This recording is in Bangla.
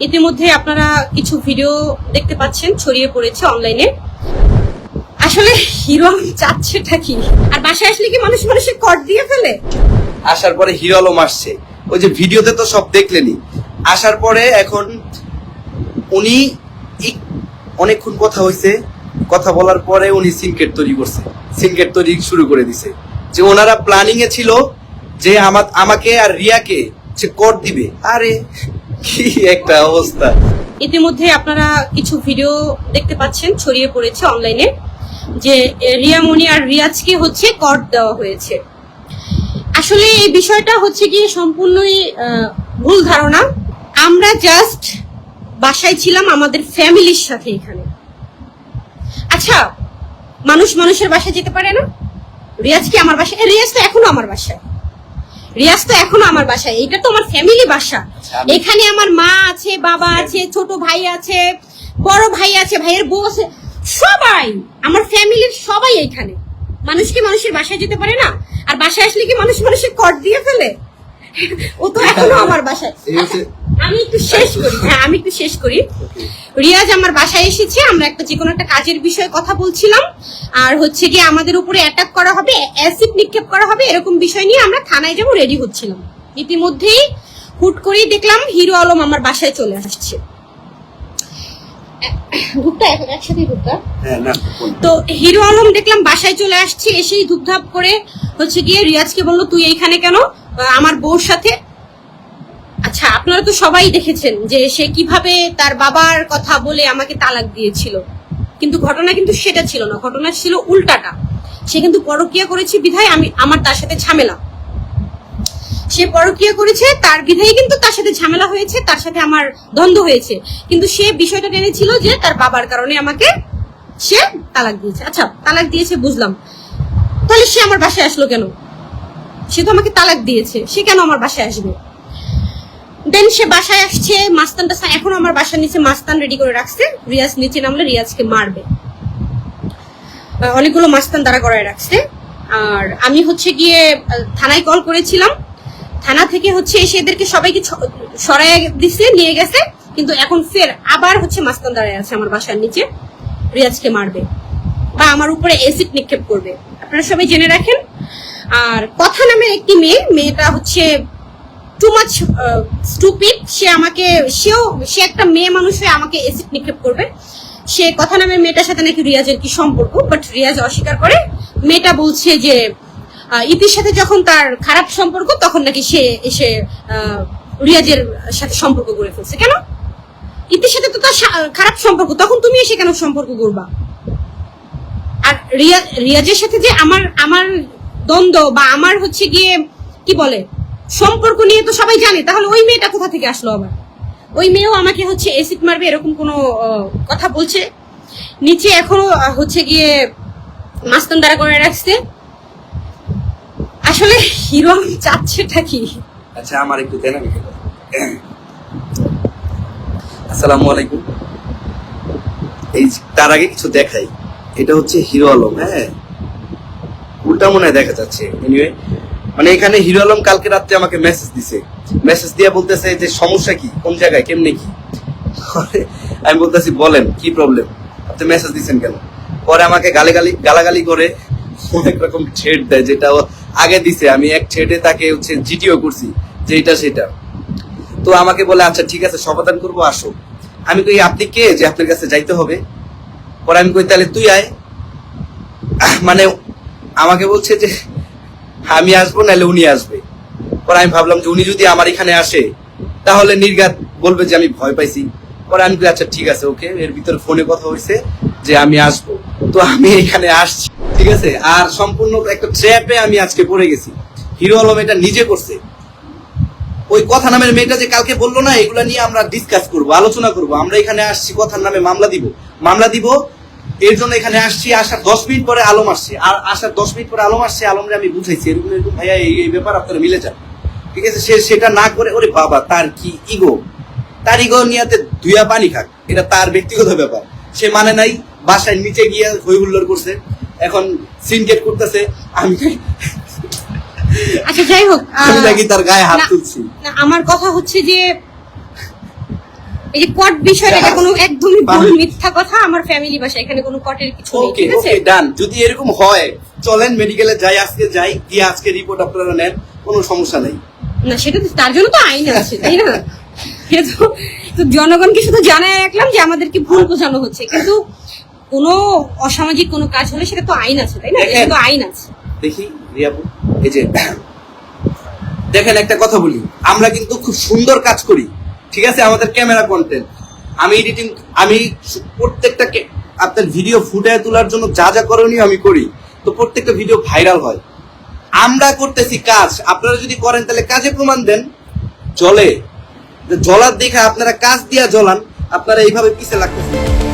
ইতিমধ্যে আপনারা কিছু ভিডিও দেখতে পাচ্ছেন, ছড়িয়ে পড়েছে অনলাইনে আসলে হিরো চাচ্ছেটা কি? আর বাসায় আসলে কি মানুষ মানুষের কট দিয়ে ফেলে? আসার পরে হিরো আলম আসছে। ওই যে ভিডিওতে তো সব দেখলেনি আসার পরে এখন উনি অনেকক্ষণ কথা হয়েছে কথা বলার পরে উনি সিনকেট তৈরি করছে। সিনকেট তৈরি শুরু করে দিছে। যে ওনারা প্ল্যানিং এ ছিল যে আমা- আমাকে আর রিয়াকে সে কর দিবে। আরে কি একটা অবস্থা? ইতিমধ্যে আপনারা কিছু ভিডিও দেখতে পাচ্ছেন, ছড়িয়ে পড়েছে অনলাইনে যে রিয়ামণি আর রিয়াজকে হচ্ছে কট দেওয়া হয়েছে। আসলে এই বিষয়টা হচ্ছে গিয়ে সম্পূর্ণই ভুল ধারণা। আমরা জাস্ট বাসায় ছিলাম আমাদের ফ্যামিলির সাথে এখানে। আচ্ছা মানুষ মানুষের বাসায় যেতে পারে না? রিয়াজ কি আমার বাসায়? রিয়াজ তো এখনও আমার বাসায়। রিয়াজ তো এখনও আমার বাসায়। এটা তো আমার ফ্যামিলি বাসা। এখানে আমার মা আছে বাবা আছে ছোট ভাই আছে বড় ভাই আছে ভাইয়ের বউ আছে। সবাই আমার ফ্যামিলির সবাই এখানে মানুষ কি মানুষের বাসায় যেতে পারে না? আর বাসায় আসলে কি মানুষ মানুষের কর দিয়ে ফেলে? ও তো এখনও আমার বাসায়। আমি একটু শেষ করি। হ্যাঁ আমি একটু শেষ করি। রিয়াজ আমার বাসায় এসেছে আমরা একটা যে কোনো একটা কাজের বিষয়ে কথা বলছিলাম। আর হচ্ছে কি আমাদের উপরে অ্যাটাক করা হবে অ্যাসিড নিক্ষেপ করা হবে এরকম বিষয় নিয়ে আমরা থানায় যাব রেডি হচ্ছিলাম। ইতিমধ্যেই হুট করেই দেখলাম হিরো আলম আমার বাসায় চলে আসছে। হ্যাঁ। তো হিরো আলম দেখলাম বাসায় চলে আসছে এসেই ধুপধাপ করে হচ্ছে গিয়ে রিয়াজকে বলল তুই এইখানে কেন? আমার বউর সাথে আচ্ছা আপনারা তো সবাই দেখেছেন যে সে কীভাবে তার বাবার কথা বলে আমাকে তালাক দিয়েছিল। কিন্তু ঘটনা কিন্তু সেটা ছিল না, ঘটনা ছিল উল্টাটা। সে কিন্তু পরকিয়া করেছে বিধায় আমি, আমার তার সাথে ঝামেলা। সে পরকিয়া করেছে, তার বিধায় কিন্তু তার সাথে ঝামেলা হয়েছে, তার সাথে আমার দ্বন্দ্ব হয়েছে। কিন্তু সে বিষয়টা টেনেছিল যে তার বাবার কারণে আমাকে সে তালাক দিয়েছে। আচ্ছা তালাক দিয়েছে বুঝলাম। তাহলে সে আমার বাসায় আসলো কেন? সে তো আমাকে তালাক দিয়েছে, সে কেন আমার বাসায় আসবে? দেন সে বাসায় আসছে মাস্তানটা সা- এখনও আমার বাসার নিচে মাস্তান রেডি করে রাখছে। রিয়াজ নিচে নামলে রিয়াজকে মারবে। অনেকগুলো মাস্তান দাঁড়া করায় রাখছে। আর আমি হচ্ছে গিয়ে থানায় কল করেছিলাম। থানা থেকে হচ্ছে এসে এদেরকে সবাইকে সরায় দিছে, নিয়ে গেছে। কিন্তু এখন ফের আবার হচ্ছে মাস্তান দাঁড়ায় আছে আমার বাসার নিচে। রিয়াজকে মারবে। বা আমার উপরে এসিড নিক্ষেপ করবে। আপনারা সবাই জেনে রাখেন। আর কথা নামের একটি মেয়ে, মেয়েটা হচ্ছে টু মাচ স্টুপিড সে আমাকে, সেও, সে একটা মেয়ে মানুষ হয়ে আমাকে এসিড নিক্ষেপ করবে। সে কথা নামের মেয়েটার সাথে নাকি রিয়াজের কি সম্পর্ক? বাট রিয়াজ অস্বীকার করে। মেয়েটা বলছে যে ইতির সাথে যখন তার খারাপ সম্পর্ক, তখন নাকি সে এসে রিয়াজের সাথে সম্পর্ক গড়ে ফেলছে। কেন? ইতির সাথে তো তার খারাপ সম্পর্ক, তখন তুমি এসে কেন সম্পর্ক করবা আর রিয়া, রিয়াজের সাথে যে আমার আমার দ্বন্দ্ব বা আমার হচ্ছে গিয়ে, কি বলে সম্পর্ক নিয়ে তো সবাই জানে, তাহলে ওই মেয়েটা কোথা থেকে আসলো আবার? ওই মেয়েও আমাকে হচ্ছে এসিড মারবে, এরকম কোনো কথা বলছে। নিচে এখনও হচ্ছে গিয়ে মাস্তান দ্বারা করে রাখছে। আসলে হিরো চাচ্ছেটা কি? আচ্ছা আমার একটু দেন আমি আসসালামু আলাইকুম। এই তার আগে কিছু দেখাই। এটা হচ্ছে হিরো আলম হ্যাঁ? উল্টা মনে দেখা যাচ্ছে। এনিওয়ে মানে এখানে হিরো আলম কালকে রাত্রে আমাকে মেসেজ দিছে। মেসেজ দিয়ে বলতেছে যে, সমস্যা কি? কোন জায়গায়? কেমনে কি? আমি বলতেছি, বলেন, কি প্রবলেম আপনি মেসেজ দিচ্ছেন কেন? পরে আমাকে গালাগালি গালাগালি করে অনেক রকম ছেড় দেয়, যেটা আগে দিছে। আমি এক ছেড়ে তাকে হচ্ছে জিটিও করছি, যে এটা সেটা। তো আমাকে বলে আচ্ছা ঠিক আছে, সমাধান করব, আসো। আমি কই, আপনি কে যে আপনার কাছে যাইতে হবে? পরে আমি কই, তাহলে তুই আয়। মানে আমাকে বলছে যে আমি আসব, নাহলে উনি আসবে। পরে আমি ভাবলাম যে উনি যদি আমার এখানে আসে, তাহলে নির্ঘাত বলবে যে আমি ভয় পাইছি। পরে আমি আচ্ছা ঠিক আছে, ওকে। এর ভিতরে ফোনে কথা হয়েছে যে আমি আসব। তো আমি এখানে আসছি, ঠিক আছে? আর সম্পূর্ণ একটা ট্র্যাপে আমি আজকে পড়ে গেছি। হিরো আলম এটা নিজে করছে। ওই কথা নামের মেয়েটা যে কালকে বলল না, এগুলা নিয়ে আমরা ডিসকাস করব, আলোচনা করব। আমরা এখানে আসছি, কথার নামে মামলা দিব। মামলা দিব এর জন্য এখানে আসছি আসার দশ মিনিট পরে আলম আসছে। আর আসার দশ মিনিট পরে আলম আসছে আলমরে আমি বুঝাইছি। এরকম এরকম ভাইয়া এই ব্যাপার আপনারা মিলে যান। ঠিক আছে? সে সেটা না করে ওরে বাবা তার কি ইগো? তার ইগো নিয়াতে ধুয়া পানি খাক। এটা তার ব্যক্তিগত ব্যাপার। সে মানে নাই বাসায় নিচে গিয়ে হই হুল্লোড় করছে। এখন সিনকেট করতেছে আমি আচ্ছা যাই হোক আমি নাকি তার গায়ে হাত তুলছি। না, আমার কথা হচ্ছে যে এই যে কট বিষয়টা এটা কোনো একদমই ভুল মিথ্যা কথা। আমার ফ্যামিলি বাসা এখানে কোনো কটের কিছু নেই ঠিক আছে? ডান যদি এরকম হয় চলেন মেডিকেলে যাই আজকে যাই গিয়ে আজকে রিপোর্ট আপনারা নেন কোনো সমস্যা নেই। না সেটা তো তার জন্য তো আইন আছে তাই না? এটা তো জনগণকে শুধু জানাই রাখলাম যে আমাদেরকে ভুল বোঝানো হচ্ছে। কিন্তু কোনো অসামাজিক কোনো কাজ হলে সেটা তো আইন আছে তাই না? এটা তো আইন আছে। দেখি রিয়াপু এই যে দেখেন একটা কথা বলি। আমরা কিন্তু খুব সুন্দর কাজ করি। ঠিক আছে? আমাদের ক্যামেরা কন্টেন্ট আমি এডিটিং আমি প্রত্যেকটা আপনার ভিডিও ফুটায় তোলার জন্য যা যা করণীয় আমি করি। তো প্রত্যেকটা ভিডিও ভাইরাল হয়। আমরা করতেছি কাজ। আপনারা যদি করেন, তাহলে কাজে প্রমাণ দেন। জলে। জলার দেখে আপনারা কাজ দিয়া জ্বলান। আপনারা এইভাবে পিছিয়ে লাগতেছেন।